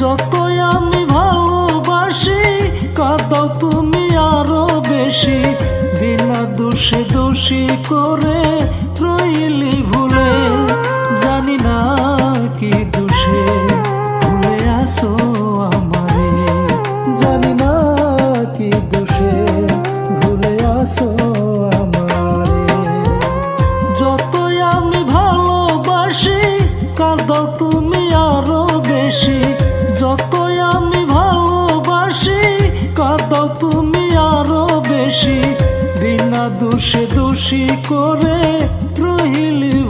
যতই আমি ভালোবাসি, কত তুমি আরও বেশি। বিনা দোষে দোষী করে রইলি ভুলে। জানি না কি দোষে ভুলে আসো আমারে। জানি না কি দোষে ভুলে আসো আমারে। যতই আমি ভালোবাসি কাঁদ তুমি আরও বেশি। দোষে দোষী করে রহিলি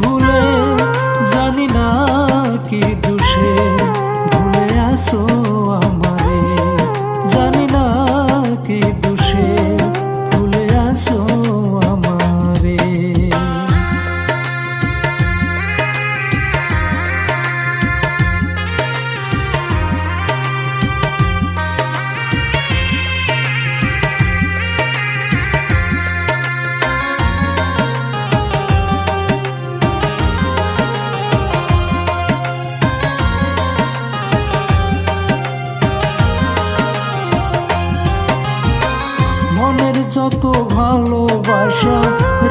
যত ভালোবাসা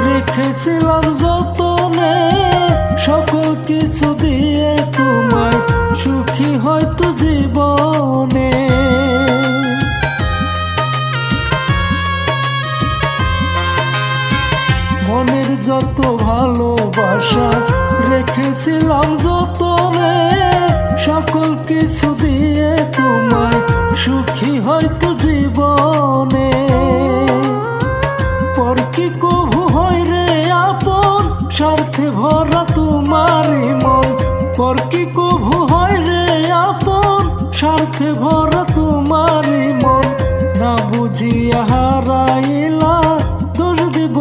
রেখেছিলাম যতনে, সকল কিছু দিয়ে তোমায় সুখী হয়তো জীবনে। মনের যত ভালোবাসা রেখেছিলাম যতনে, সকল কিছু দিয়ে তোমায় সুখী হয়তো জীবনে কভু হয় রে আপন স্বার্থে ভরা তোমার মন। না বুঝিয়া হারাইলা দোষ দিব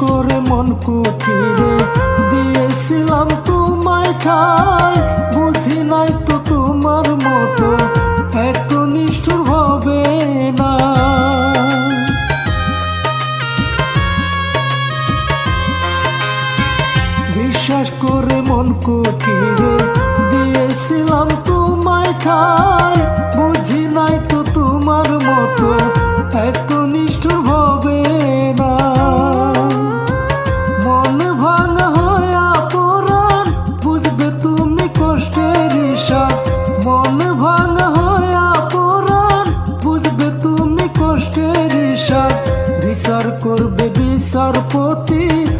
করে মন কুঠিরে দিয়েছিলাম তোমায় ঠাই বুঝি নাই তো তোমার মতো এত নিষ্ঠুর হবে না। বিশ্বাস করে মন কুঠিরে দিয়েছিলাম তোমায় ঠাই করবে